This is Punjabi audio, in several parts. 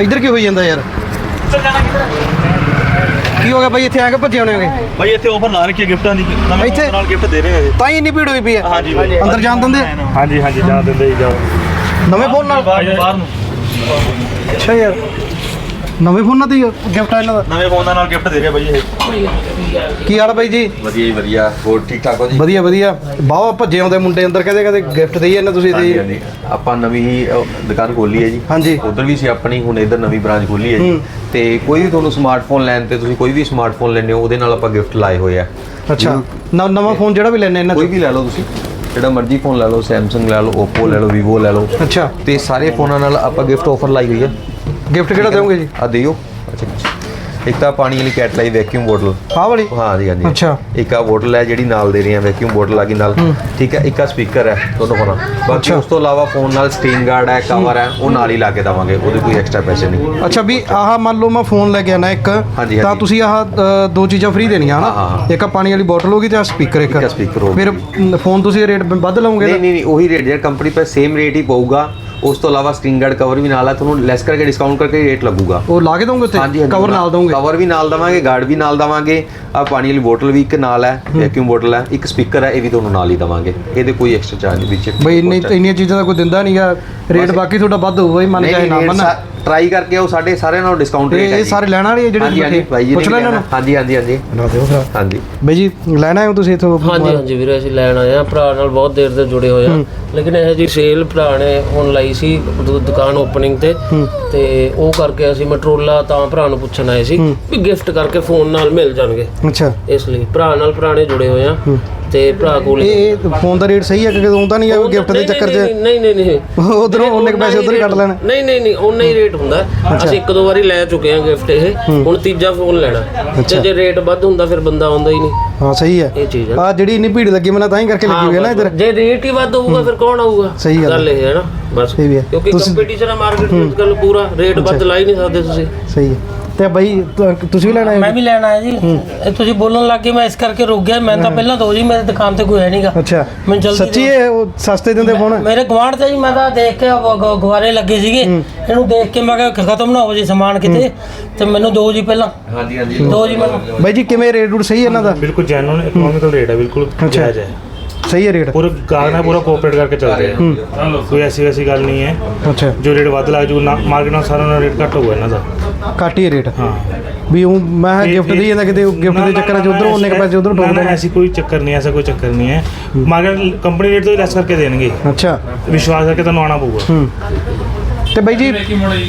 ਇੱਧਰ ਕੀ ਹੋਈ ਜਾਂਦਾ ਯਾਰ? ਕੀ ਹੋ ਗਿਆ ਬਾਈ ਇੱਥੇ ਆ ਕੇ ਭੱਜੇ ਹੋਣੇ ਹੋਗੇ? ਭਾਈ ਇੱਥੇ ਆਫਰ ਲਾ ਰੱਖੀ ਹੈ ਗਿਫਟਾਂ ਦੀ। ਨਵੇਂ ਇੱਥੇ? offer ਨਾਲ ਗਿਫਟ ਦੇ ਰਹੇ ਹਾਂ ਤਾਂ ਹੀ ਇੰਨੀ ਭੀੜ ਹੋਈ ਪਈ ਹੈ ਹਾਂਜੀ ਭਾਈ। ਅੰਦਰ ਜਾਣ ਦਿੰਦੇ ਹਾਂਜੀ ਹਾਂਜੀ ਜਾ ਦਿੰਦੇ ਜੀ ਜਾਓ। ਨਵੇਂ ਫੋਨ ਨਾਲ? ਬਾਹਰ ਬਾਹਰ ਨੂੰ। ਅੱਛਾ ਯਾਰ। ਨਵੇਂ ਫੋਨਾਂ ਤੇ ਗਿਫਟ ਆ ਇਹਨਾਂ ਦਾ? ਨਵੇਂ ਫੋਨਾਂ ਨਾਲ ਗਿਫਟ ਦੇ ਰਹੇ ਭਾਈ ਇਹ। ਕੀ ਹਾਲ ਆ ਬਾਈ ਜੀ? ਵਧੀਆ ਜੀ ਵਧੀਆ। ਹੋਰ ਠੀਕ ਠਾਕ ਹੋ ਜੀ? ਵਧੀਆ ਵਧੀਆ। ਬਾਵਾ ਭੱਜੇ ਆਉਂਦੇ ਮੁੰਡੇ ਅੰਦਰ ਕਹਦੇ ਕਹਦੇ ਗਿਫਟ ਦੇਈ ਜਾਂਦੇ ਤੁਸੀਂ ਹਾਂਜੀ ਹਾਂਜੀ। ਆਪਾਂ ਨਵੀਂ ਹੀ ਅਹ, ਦੁਕਾਨ ਖੋਲੀ ਹੈ ਜੀ। ਹਾਂਜੀ। ਉਧਰ ਵੀ ਸੀ ਆਪਣੀ ਹੁਣ ਇਧਰ ਨਵੀਂ ਬ੍ਰਾਂਚ ਖੋਲੀ ਹੈ ਜੀ। ਤੇ ਕੋਈ ਵੀ ਤੁਹਾਨੂੰ ਸਮਾਰਟਫੋਨ ਲੈਣ ਤੇ ਤੁਸੀਂ ਕੋਈ ਵੀ ਸਮਾਰਟਫੋਨ ਲੈਣੇ ਹੋ ਉਹਦੇ ਨਾਲ ਆਪਾਂ ਗਿਫਟ ਲਾਏ ਹੋਏ ਆ। ਅੱਛਾ। ਨ- ਨਵਾਂ ਫੋਨ ਜਿਹੜਾ ਵੀ ਲੈਣੇ ਇਹਨਾਂ ਕੋਈ ਤੋਂ। ਵੀ ਲੈ ਲਓ ਤੁਸੀਂ। ਜਿਹੜਾ ਮਰਜ਼ੀ ਫੋਨ ਲੈ ਲਓ Samsung ਲੈ ਲਓ Oppo ਲੈ ਲਓ Vivo ਲੈ ਲਓ। ਅੱਛਾ। ਤੇ ਸਾਰੇ ਫੋਨਾਂ ਨਾਲ ਆਪਾਂ ਗਿਫਟ ਆਫਰ ਲਾਈ ਹੋਈ ਹੈ। ਗਿਫਟ ਕਿਹੜਾ ਦੇਵੋਗੇ ਜੀ? ਆ ਦਿਓ। ਇੱਕ ਤਾਂ ਪਾਣੀ ਵਾਲੀ ਕੈਟ ਲਾਈ ਵੈਕਿਊਮ ਬੋਟਲ ਆਹ ਵਾਲੀ? ਹਾਂ ਜੀ ਹਾਂਜੀ ਅੱਛਾ। ਇੱਕ ਆ ਬੋਟਲ ਹੈ ਜਿਹੜੀ ਨਾਲ ਦੇ ਰਹੇ ਆ ਵੈਕਿਊਮ ਬੋਟਲ ਆ ਗਈ ਨਾਲ ਠੀਕ ਹੈ ਇੱਕ ਆ ਸਪੀਕਰ ਹੈ ਦੋਨੋਂ ਫੋਨਾਂ ਬਾਕੀ। ਉਸ ਤੋਂ ਇਲਾਵਾ ਫੋਨ ਨਾਲ ਸਕਰੀਨ ਗਾਰਡ ਹੈ ਕਵਰ ਹੈ ਉਹ ਨਾਲ ਹੀ ਲਾ ਕੇ ਦਵਾਂਗੇ ਉਹਦੇ ਕੋਈ ਐਕਸਟਰਾ ਪੈਸੇ ਨਹੀਂ। ਅੱਛਾ ਵੀ ਆਹ ਮੰਨ ਲਓ ਮੈਂ ਫੋਨ ਲੈ ਕੇ ਆਣਾ ਇੱਕ ਤਾਂ। ਤੁਸੀਂ ਆਹ ਦੋ ਚੀਜ਼ਾਂ ਫ੍ਰੀ ਦੇਣੀਆਂ ਹਾਂ, ਹਾਂ, ਹਨਾ ਹਾਂ। ਇੱਕ ਆ ਪਾਣੀ ਵਾਲੀ ਬੋਤਲ ਹੋਗੀ ਤੇ ਆ ਸਪੀਕਰ ਇੱਕ। ਇੱਕ ਆ speaker ਹੋ ਫਿਰ ਫੋਨ ਤੁਸੀਂ ਰੇਟ ਵੱਧ ਨਹੀਂ ਨਹੀਂ ਨਹੀਂ ਉਹੀ ਰੇਟ ਜਿਹੜਾ ਕੰਪਨੀ ਪਰ ਸੇਮ ਰੇਟ ਹੀ ਪਊਗਾ। ਉਸ ਤੋਂ ਇਲਾਵਾ ਸਕਰੀਨ ਗਾਰਡ ਕਵਰ ਵੀ ਨਾਲ ਹੈ ਤੁਹਾਨੂੰ ਲੈਸ ਕਰਕੇ ਡਿਸਕਾਊਂਟ ਕਰਕੇ ਰੇਟ ਲੱਗੂਗਾ। ਉਹ ਲਾ ਕੇ ਦੋਗੇ ਉੱਤੇ ਕਵਰ ਨਾਲ ਦੋਗੇ ਕਵਰ ਵੀ ਨਾਲ ਦਵਾਂਗੇ ਗਾਰਡ ਵੀ ਨਾਲ ਦਵਾਂਗੇ ਆ ਪਾਣੀ ਵਾਲੀ ਬੋਟਲ ਵੀ ਇੱਕ ਨਾਲ ਹੈ ਵੈਕਿਊਮ ਬੋਟਲ ਹੈ ਇੱਕ ਸਪੀਕਰ ਹੈ ਇਹ ਵੀ ਤੁਹਾਨੂੰ ਨਾਲ ਹੀ ਦਵਾਂਗੇ। ਇਹਦੇ ਕੋਈ ਐਕਸਟਰਾ ਚਾਰਜ ਵਿੱਚ ਬਈ ਇੰਨੀ ਇੰਨੀਆਂ ਚੀਜ਼ਾਂ ਦਾ ਕੋਈ ਦਿੰਦਾ ਨਹੀਂਗਾ ਰੇਟ ਬਾਕੀ ਤੁਹਾਡਾ ਵੱਧ ਹੋਊਗਾ ਹੀ ਮੰਨ ਜਾਏ ਨਾ ਮੰਨ। ਟਰਾਈ ਕਰਕੇ ਉਹ ਸਾਡੇ ਸਾਰੇ ਨਾਲ ਡਿਸਕਾਊਂਟ ਰੇਟ ਹੈ ਇਹ ਜੀ। ਸਾਰੇ ਲੈਣ ਵਾਲੇ ਹਾਂਜੀ ਹਾਂਜੀ? ਭਾਈ ਜੀ ਪੁੱਛ ਲੈਣਾ। ਹਾਂਜੀ ਹਾਂਜੀ ਹਾਂਜੀ। ਨਾ ਦਿਓ ਫਿਰ ਹਾਂਜੀ। ਬਈ ਜੀ ਲੈਣਾ ਹੈ ਤੁਸੀਂ ਇਥੋਂ? ਹਾਂਜੀ ਹਾਂਜੀ ਵੀਰੇ ਅਸੀਂ ਲੈਣ ਆਏ ਆ ਭਰਾ ਨਾਲ ਬਹੁਤ ਦੇਰ ਦੇ ਜੁੜੇ ਹੋਏ ਆ ਲੇਕਿਨ ਇਹ ਜੀ ਸੇਲ ਭਰਾ ਨੇ ਹੁਣ ਲਾਈ ਸੀ ਦੁ- ਦੁਕਾਨ ਓਪਨਿੰਗ ਤੇ। ਤੇ ਉਹ ਕਰਕੇ ਅਸੀਂ ਮਟਰੋਲਾ ਤਾਂ ਭਰਾ ਨੂੰ ਪੁੱਛਣ ਆਏ ਸੀ ਵੀ ਗਿਫਟ ਕਰਕੇ ਫੋਨ ਨਾਲ ਮਿਲ ਜਾਣਗੇ। ਅੱਛਾ। ਇਸ ਲਈ ਭਰਾ ਨਾਲ ਪੁਰਾਣੇ ਜੁੜੇ ਹੋਏ ਆ ਤੇ ਭਰਾ ਕੋਲ ਇਹ ਫੋਨ ਦਾ ਰੇਟ ਸਹੀ ਹੈ ਕਿ ਆਉਂਦਾ ਨਹੀਂ ਹੈ ਗਿਫਟ ਦੇ ਚੱਕਰ 'ਚ? ਨਹੀਂ ਨਹੀਂ ਨਹੀਂ ਉਧਰੋਂ ਉਹਨੇ ਕੁ ਪੈਸੇ ਉਧਰ ਕੱਢ ਲੈਣੇ। ਨਹੀਂ ਨਹੀਂ ਨਹੀਂ ਉਨਾ ਹੀ ਰੇਟ ਹੁੰਦਾ। ਅਸੀਂ ਇੱਕ ਦੋ ਵਾਰੀ ਲੈ ਚੁੱਕੇ ਹਾਂ ਗਿਫਟ ਇਹ। ਹੁਣ ਤੀਜਾ ਫੋਨ ਲੈਣਾ। ਤੇ ਜੇ ਰੇਟ ਵੱਧ ਹੁੰਦਾ ਫਿਰ ਬੰਦਾ ਆਉਂਦਾ ਹੀ ਨਹੀਂ। ਹਾਂ ਸਹੀ ਹੈ। ਇਹ ਚੀਜ਼ ਹੈ। ਆ ਜਿਹੜੀ ਇੰਨੀ ਭੀੜ ਲੱਗੀ ਮੈਨੂੰ ਤਾਂ ਹੀ ਕਰਕੇ ਲੱਗੀ ਹੋਈ ਹੈ ਨਾ ਇੱਧਰ। ਜੇ ਰੇਟ ਹੀ ਵੱਧ ਹੋਊਗਾ ਫਿਰ ਕੌਣ ਆਊਗਾ? ਸਹੀ ਗੱਲ ਇਹ ਹੈ ਨਾ। ਬਸ। ਕਿਉਂਕਿ ਕੰਪੀਟੀਸ਼ਨ ਹੈ ਮਾਰਕੀਟ ਵਿੱਚ ਗੱਲ ਪੂਰਾ ਰੇਟ ਵੱਧ ਲਾ ਹੀ ਨਹੀਂ ਸਕਦੇ ਤੁਸੀਂ। ਸਹੀ ਹੈ। ਤੇ ਬਾਈ ਤੁ- ਤੁਸੀਂ ਵੀ ਲੈਣਾ ਮੈਂ ਹੈ ਵੀ ਲੈਣਾ ਹੈ ਜੀ। ਇਹ ਤੁਸੀਂ ਬੋਲਣ ਲੱਗ ਗਏ ਮੈਂ ਇਸ ਕਰਕੇ ਰੁਕ ਗਿਆ। ਮੈਂ ਤਾਂ ਪਹਿਲਾਂ ਦੋ ਜੀ ਮੇਰੇ ਦੁਕਾਨ ਤੇ ਕੋਈ ਹੈ ਨਹੀਂਗਾ ਅੱਛਾ। ਮੈਂ ਜਲਦੀ ਸੱਚੀ ਇਹ ਉਹ ਸਸਤੇ ਦਿੰਦੇ ਫੋਨ? ਮੇਰੇ ਗਵਾਂਢ ਤੇ ਜੀ ਮੈਂ ਤਾਂ ਦੇਖ ਕੇ ਉਹ ਗ- ਗੁਬਾਰੇ ਲੱਗੇ ਸੀਗੇ। ਇਹਨੂੰ ਦੇਖ ਕੇ ਮੈਂ ਕਿਹਾ ਖਤਮ ਨਾ ਹੋ ਜੇ ਸਮਾਨ ਕਿਤੇ। ਤੇ ਮੈਨੂੰ ਦੋ ਜੀ ਪਹਿਲਾਂ। ਹਾਂਜੀ ਹਾਂਜੀ। ਦੋ ਜੀ ਮੈਨੂੰ ਬਾਈ ਜੀ ਕਿਵੇਂ ਰੇਟ ਰੂਟ ਸਹੀ ਹੈ ਇਹਨਾਂ ਦਾ? ਬਿਲਕੁਲ ਜੈਨੂਨ ਇਕਨੋਮਿਕਲ ਰੇਟ ਹੈ ਬਿਲਕੁਲ ਜਾਇਜ਼ ਹੈ। ਸਹੀ ਹੈ ਰੇਟ? ਪੂਰੇ ਗਾਹਕ ਨਾਲ ਪੂਰਾ ਕੋਆਪਰੇਟ ਕਰਕੇ ਚੱਲ ਰਹੇ ਆ ਕੋਈ ਐਸੀ ਵੈਸੀ ਗੱਲ ਨਹੀਂ ਹੈ। ਅੱਛਾ। ਜੋ ਰੇਟ ਵੱਧ ਲੱਗ ਜੂ ਮਾਰਕੀਟ ਨਾਲ ਸਾਰਾ ਨਾਲ ਰੇਟ ਘੱਟ ਹੋਊਗਾ ਇਹਨਾਂ ਦਾ। ਘੱਟ ਹੀ ਰੇਟ ਹਾਂ। ਵੀ ਉਹ ਮੈਂ ਗਿਫਟ ਦੇ ਜਾਂਦਾ ਕਿਤੇ ਗਿਫਟ ਦੇ ਚੱਕਰਾਂ 'ਚ ਉਧਰੋਂ ਉਹਨੇ ਪੈਸੇ ਉਧਰੋਂ ਠੋਕ ਦੇਣੇ। ਐਸੀ ਕੋਈ ਚੱਕਰ ਨਹੀਂ ਐਸਾ ਕੋਈ ਚੱਕਰ ਨਹੀਂ ਹੈ। ਮਾਰਕੀਟ ਕੰਪਨੀ ਰੇਟ ਤੋਂ ਹੀ ਲੈਸ ਕਰਕੇ ਦੇਣਗੇ। ਅੱਛਾ। ਵਿਸ਼ਵਾਸ ਕਰਕੇ ਤੁਹਾਨੂੰ ਆਣਾ ਪਊਗਾ। ਹੂੰ। ਤੇ ਬਾਈ ਜੀ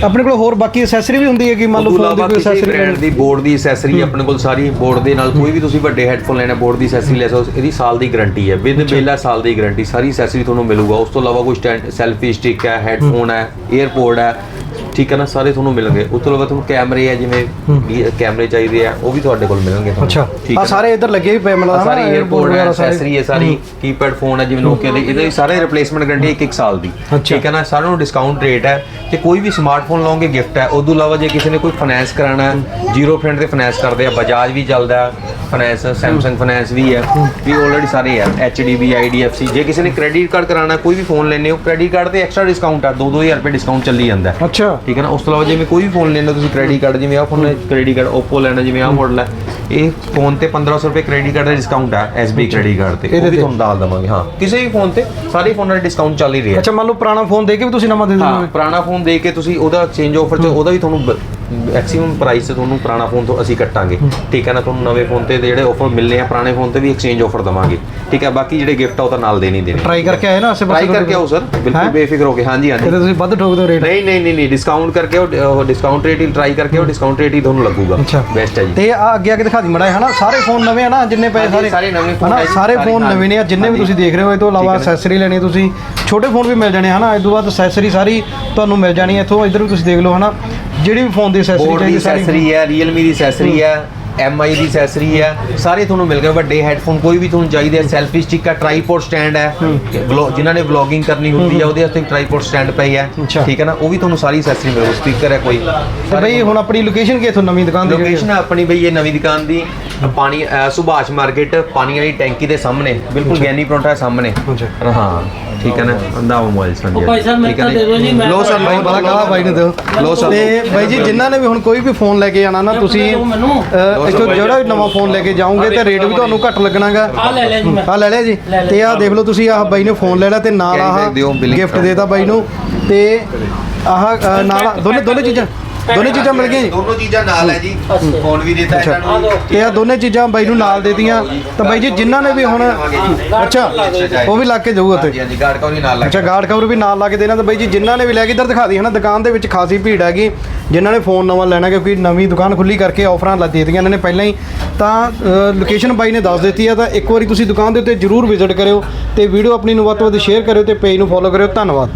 ਆਪਣੇ ਕੋਲ ਹੋਰ ਬਾਕੀ ਐਕਸੈਸਰੀ ਵੀ ਹੁੰਦੀ ਹੈ ਕਿ ਮੰਨ ਲਓ ਫੋਨ ਦੀ ਕੋਈ ਐਕਸੈਸਰੀ ਬ੍ਰਾਂਡ ਦੀ ਬੋਰਡ ਦੀ ਐਕਸੈਸਰੀ ਆਪਣੇ ਕੋਲ ਸਾਰੀ ਬੋਰਡ ਦੇ ਨਾਲ ਕੋਈ ਵੀ ਤੁਸੀਂ ਵੱਡੇ ਹੈੱਡਫੋਨ ਲੈਣਾ ਬੋਰਡ ਦੀ ਐਕਸੈਸਰੀ ਲੈ ਸਕਦੇ ਹੋ। ਇਹਦੀ ਸਾਲ ਦੀ ਗਾਰੰਟੀ ਹੈ। ਵਿਦ ਬੇਲਾ ਸਾਲ ਦੀ ਗਾਰੰਟੀ ਸਾਰੀ ਐਕਸੈਸਰੀ ਤੁਹਾਨੂੰ ਮਿਲੂਗਾ। ਉਸ ਤੋਂ ਇਲਾਵਾ ਕੋਈ ਸਟੈਂਡ ਸੈਲਫੀ ਸਟਿਕ ਹੈ ਹੈੱਡਫੋਨ ਹੈ 에ਅਰਪੋਰਟ ਹੈ। ਠੀਕ ਹੈ ਨਾ ਸਾਰੇ ਤੁਹਾਨੂੰ ਮਿਲਣਗੇ। ਉਸ ਤੋਂ ਇਲਾਵਾ ਤੁਹਾਨੂੰ ਕੈਮਰੇ ਹੈ ਜਿਵੇਂ ਵੀ ਕੈਮਰੇ ਚਾਹੀਦੇ ਆ ਉਹ ਵੀ ਤੁਹਾਡੇ ਕੋਲ ਮਿਲਣਗੇ ਤੁਹਾਨੂੰ। ਅੱਛਾ। ਠੀਕ ਆ ਸਾਰੇ ਇੱਧਰ ਲੱਗੇ ਵੀ ਪਏ ਮਿਲਦਾ ਸਾਰੀ 에ਅਰਪੋਰਟ ਹੈ ਐਕਸੈਸਰੀ ਹੈ ਸਾਰੀ ਕੀਪੈਡ ਫੋਨ ਹੈ ਜਿਵੇਂ ਨੋਕੀਆ ਦੇ। ਇਹਦੇ ਸਾਰੇ ਰਿਪਲੇਸਮੈਂਟ ਗਾਰੰਟੀ ਇੱਕ ਇੱਕ ਸਾਲ ਦੀ। ਠੀਕ ਹੈ ਨਾ ਸਾਰਿਆਂ ਨੂੰ ਡਿਸਕਾਊਂਟ ਰੇਟ ਹੈ। ਤੇ ਕੋਈ ਵੀ ਸਮਾਰਟਫੋਨ ਲਓਗੇ ਗਿਫਟ ਹੈ। ਉਸ ਤੋਂ ਇਲਾਵਾ ਜੇ ਕਿਸੇ ਨੇ ਕੋਈ ਫਾਈਨੈਂਸ ਕਰਾਣਾ ਹੈ ਜ਼ੀਰੋ ਫਰੈਂਡ ਤੇ ਫਾਈਨੈਂਸ ਕਰਦੇ ਆ ਬਜਾਜ ਵੀ ਚੱਲਦਾ ਹੈ। ਫਾਈਨੈਂਸ ਸੈਮਸੰਗ ਫਾਈਨੈਂਸ ਵੀ ਹੈ ਵੀ ਆਲਰੇਡੀ ਸਾਰੇ ਹੈ ਐਚਡੀਬੀ ਆਈਡੀਐਫਸੀ ਜੇ ਕਿਸੇ ਨੇ ਕ੍ਰੈਡਿਟ ਕਾਰਡ ਕਰਾਣਾ ਕੋਈ ਵੀ ਫੋਨ ਲੈਣੇ ਹੋ ਕ੍ਰੈਡਿਟ ਕਾਰਡ ਤੇ ਐਕਸਟਰਾ ਡਿਸਕਾਊਂਟ ਆ 2-2000 ਰੁਪਏ ਡਿਸਕਾਊਂਟ ਚੱਲੀ ਜਾਂਦਾ। ਹੈ ਅੱਛਾ। ਠੀਕ ਹੈ ਨਾ ਉਸ ਤੋਂ ਇਲਾਵਾ ਜਿਵੇਂ ਕੋਈ ਵੀ ਫੋਨ ਲੈਣਾ ਤੁਸੀਂ ਕ੍ਰੈਡਿਟ ਕਾਰਡ ਜਿਵੇਂ ਆਹ ਫੋਨ ਕ੍ਰੈਡਿਟ ਕਾਰਡ Oppo ਲੈਣਾ ਜਿਵੇਂ ਆਹ ਮਾਡਲ ਹੈ ਇਹ ਫੋਨ ਤੇ 1500 ਰੁਪਏ ਕ੍ਰੈਡਿਟ ਕਾਰਡ ਦਾ ਡਿਸਕਾਊਂਟ ਹੈ SB ਕ੍ਰੈਡਿਟ ਕਾਰਡ ਤੇ ਉਹ ਵੀ? ਤੁਹਾਨੂੰ ਦੱਸ ਦਵਾਂਗੇ ਹਾਂ। ਕਿਸੇ ਵੀ ਫੋਨ ਤੇ ਸਾਰੇ ਫੋਨਾਂ ਦਾ ਡਿਸਕਾਊਂਟ ਚੱਲ ਹੀ ਰਿਹਾ। ਅੱਛਾ ਮੰਨ ਲਓ ਪੁਰਾਣਾ ਫੋਨ ਦੇ ਕੇ ਵੀ ਤੁਸੀਂ ਨਵਾਂ ਦੇ ਹਾਂ ਦਿੰਦੇ ਪੁਰਾਣਾ ਫੋਨ ਦੇ ਕੇ ਤੁਸੀਂ ਉਹਦਾ ਐਕਸਚੇਂਜ ਆਫਰ ਚ ਉਹਦਾ ਵੀ ਤੁਹਾਨੂੰ ਮੈਕਸਿਮਮ ਪ੍ਰਾਈਸ ਤੇ ਤੁਹਾਨੂੰ ਪੁਰਾਣਾ ਫੋਨ ਤੋਂ ਅਸੀਂ ਕੱਟਾਂਗੇ। ਠੀਕ ਹੈ ਨਾ? ਤੁਹਾਨੂੰ ਨਵੇਂ ਫੋਨ ਤੇ ਜਿਹੜੇ ਆਫਰ ਮਿਲਨੇ ਆ ਪੁਰਾਣੇ ਫੋਨ ਤੇ ਵੀ ਐਕਸਚੇਂਜ ਆਫਰ ਦਵਾਂਗੇ। ਠੀਕ ਹੈ? ਬਾਕੀ ਜਿਹੜੇ ਗਿਫਟ ਆ ਉਹ ਤਾਂ ਨਾਲ ਦੇ ਨਹੀਂ ਦੇਣੇ। ਟਰਾਈ ਕਰਕੇ ਆਏ ਨਾ ਆਸੇ ਟਰਾਈ ਕਰਕੇ ਆਓ ਸਰ ਬਿਲਕੁਲ ਹੈਂ? ਬੇਫਿਕਰ ਹੋ ਕੇ। ਹਾਂਜੀ ਹਾਂਜੀ। ਕਿਤੇ ਤੁਸੀਂ ਵੱਧ ਠੋਕ ਦਿਓ ਰੇਟ ਨਹੀਂ ਨਹੀਂ ਨਹੀਂ ਨਹੀਂ। ਡਿਸਕਾਊਂਟ ਕਰਕੇ ਉਹ ਡਿਸਕਾਊਂਟ ਰੇਟ ਹੀ ਟਰਾਈ ਕਰਕੇ ਉਹ ਡਿਸਕਾਊਂਟ ਰੇਟ ਹੀ ਤੁਹਾਨੂੰ ਲੱਗੂਗਾ। ਬੈਸਟ ਹੈ ਜੀ। ਤੇ ਆ ਅੱਗੇ ਆ ਕੇ ਦਿਖਾ ਦੀ ਮੜਾ ਹਨਾ? ਸਾਰੇ ਫੋਨ ਨਵੇਂ ਆ ਨਾ ਜਿੰਨੇ ਪਏ ਸਾਰੇ। ਸਾਰੇ ਨਵੇਂ ਹਨਾ? ਹੈ ਸਾਰੇ ਫੋਨ। ਨਵੇਂ ਨੇ ਆ ਜਿੰਨੇ ਵੀ। ਤੁਸੀਂ ਦੇਖ ਰਹੇ ਹੋ ਇਹ ਤੋਂ ਇਲਾਵਾ ਹੈ ਨਾ। ਐਕਸੈਸਰੀ ਲੈਣੀ ਤੁਸੀਂ। ਛੋਟੇ ਫੋਨ ਵੀ ਮਿਲ ਜਾਣੇ ਹਨਾ? ਇਸ ਤੋਂ ਬਾਅਦ ਐਕਸੈਸਰੀ ਸਾਰੀ ਤੁਹਾਨੂੰ ਮਿਲ ਜਾਣੀ ਹੈ। ਇੱਥੋਂ ਇੱਧਰ ਵੀ ਤੁਸੀਂ ਦੇਖ ਲਓ ਹਨਾ? ਜਿਹੜੀ ਵੀ ਫੋਨ ਦੀ ਐਕਸੈਸਰੀ ਬੋਰਡ ਦੀ ਚਾਹੀਦੀ ਸਾਰੀ ਐਕਸੈਸਰੀ ਹੈ Realme ਦੀ ਐਕਸੈਸਰੀ ਹੈ MI ਦੀ ਐਕਸੈਸਰੀ ਹੈ ਸਾਰੇ ਤੁਹਾਨੂੰ ਮਿਲ ਗਏ ਵੱਡੇ ਹੈੱਡਫੋਨ ਕੋਈ ਵੀ ਤੁਹਾਨੂੰ ਚਾਹੀਦੇ ਹੈ ਸੈਲਫੀ ਸਟਿਕ ਹੈ ਟ੍ਰਾਈਪੋਡ ਸਟੈਂਡ ਹੈ। ਵਲੌਗ ਜਿਨ੍ਹਾਂ ਨੇ ਵਲੌਗਿੰਗ ਕਰਨੀ ਹੁੰਦੀ ਹੈ ਉਹਦੇ ਵਾਸਤੇ ਟ੍ਰਾਈਪੋਡ ਸਟੈਂਡ ਪਈ ਹੈ। ਅੱਛਾ। ਠੀਕ ਹੈ ਨਾ? ਉਹ ਵੀ ਤੁਹਾਨੂੰ ਸਾਰੀ ਐਕਸੈਸਰੀ ਮਿਲੂ ਸਪੀਕਰ ਹੈ ਕੋਈ। ਤੇ ਬਈ ਹੁਣ ਆਪਣੀ ਲੋਕੇਸ਼ਨ ਕੀ ਹੈ ਇੱਥੋਂ ਨਵੀਂ ਦੁਕਾਨ ਦੀ ਜਿਹੜੀ ਲੋਕੇਸ਼ਨ ਹੈ ਆਪਣੀ ਬਈ ਇਹ ਨਵੀਂ ਦੁਕਾਨ ਦੀ। ਪਾਣੀ ਅ, ਸੁਭਾਸ਼ ਮਾਰਕੀਟ ਪਾਣੀ ਵਾਲੀ ਟੈਂਕੀ ਦੇ ਸਾਹਮਣੇ ਬਿਲਕੁਲ ਗਿਆਨੀ ਪਰੌਂਠਾ ਸਾਹਮਣੇ। ਅੱਛਾ। ਹਾਂ ਠੀਕ ਹੈ ਨਾ? ਅੰਦਾ ਮੋਬਾਈਲ ਸੰਜੇ ਉਹ ਭਾਈ ਸਾਹਿਬ ਮੈਨੂੰ ਤਾਂ ਦੇ ਦਿਓ ਜੀ ਮੈਂ ਲੋ ਸਰ ਲੋ ਬੜਾ ਕਾਲਾ ਬਾਈ ਨੇ ਦਿਓ। ਲਓ ਸਰ। ਤੇ ਬਾਈ ਜੀ ਜਿਨ੍ਹਾਂ ਨੇ ਵੀ ਹੁਣ ਕੋਈ ਵੀ ਫੋਨ ਲੈ ਕੇ ਜਾਣਾ ਨਾ ਤੁਸੀਂ ਮੈਨੂੰ। ਅਹ, ਇੱਥੋਂ ਜਿਹੜਾ ਵੀ ਨਵਾਂ ਫੋਨ ਲੈ ਕੇ ਜਾਓਗੇ ਤੇ ਰੇਟ ਵੀ ਤੁਹਾਨੂੰ ਘੱਟ ਲੱਗਣਾਗਾ। ਆ ਲੈ ਲਿਆ ਜੀ ਮੈਂ। ਆ ਲੈ ਲਿਆ ਜੀ। ਲੈ ਲਿਆ। ਤੇ ਆਹ ਦੇਖ ਲਓ ਤੁਸੀਂ ਆਹ ਬਾਈ ਨੇ ਫੋਨ ਲੈ ਲਿਆ ਤੇ ਨਾਲ ਆਹ ਦਿਓ, billing ਗਿਫਟ ਕਰਾਓ। ਦੇਤਾ ਬਾਈ ਨੂੰ। ਤੇ ਆਹ ਅਹ, ਨਾਲ ਦੋਨੇ ਦੋਨੇ ਚੀਜ਼ਾਂ ਦੋਨੇ ਚੀਜ਼ਾਂ ਮਿਲ ਗਈਆਂ ਜੀ? ਦੋਨੋਂ ਚੀਜ਼ਾਂ ਨਾਲ ਹੈ ਜੀ। ਫੋਨ ਵੀ ਦਿੱਤਾ। ਇਹਨਾਂ ਨੂੰ ਤੇ ਆ ਦੋਨੇ ਚੀਜ਼ਾਂ ਬਾਈ ਨੂੰ ਨਾਲ ਦੇਤੀਆਂ। ਤਾਂ ਬਾਈ ਜੀ ਜਿਨ੍ਹਾਂ ਨੇ ਵੀ ਹੁਣ ਅੱਛਾ। ਉਹ ਵੀ ਲਾ ਕੇ ਜਾਊਗਾ ਹਾਂਜੀ ਉੱਥੇ। ਹਾਂਜੀ ਗਾਰਡ ਕਾ ਵੀ ਨਾਲ ਲੱਗ ਅੱਛਾ ਗਾਰਡ ਕਵਰ ਵੀ ਨਾਲ ਲਾ ਕੇ ਦੇਣਾ। ਤਾਂ ਬਾਈ ਜੀ ਜਿਨ੍ਹਾਂ ਨੇ ਵੀ ਲੈ ਕੇ ਇੱਧਰ ਦਿਖਾ ਦੀ ਹਨਾ ਦੁਕਾਨ ਦੇ ਵਿੱਚ ਖਾਸੀ ਭੀੜ ਹੈਗੀ। ਜਿਨ੍ਹਾਂ ਨੇ ਫੋਨ ਨਵਾਂ ਲੈਣਾ ਕਿਉਂਕਿ ਨਵੀਂ ਦੁਕਾਨ ਖੁੱਲੀ ਕਰਕੇ ਆਫਰਾਂ ਲਾ ਦੇ ਦਿੱਤੀਆਂ ਇਹਨਾਂ ਨੇ ਪਹਿਲਾਂ ਹੀ। ਤਾਂ ਲੋਕੇਸ਼ਨ ਬਾਈ ਨੇ ਦੱਸ ਦਿੱਤੀ ਆ। ਤਾਂ ਇੱਕ ਵਾਰੀ ਤੁਸੀਂ ਦੁਕਾਨ ਦੇ ਉੱਤੇ ਜਰੂਰ ਵਿਜ਼ਿਟ ਕਰਿਓ ਤੇ ਵੀਡੀਓ ਆਪਣੀ ਨੂੰ ਵੱਧ ਤੋਂ ਵੱਧ ਸ਼ੇਅਰ ਕਰਿਓ ਤੇ ਪੇਜ ਨੂੰ ਫੋਲੋ ਕਰਿਓ। ਧੰਨਵਾਦ।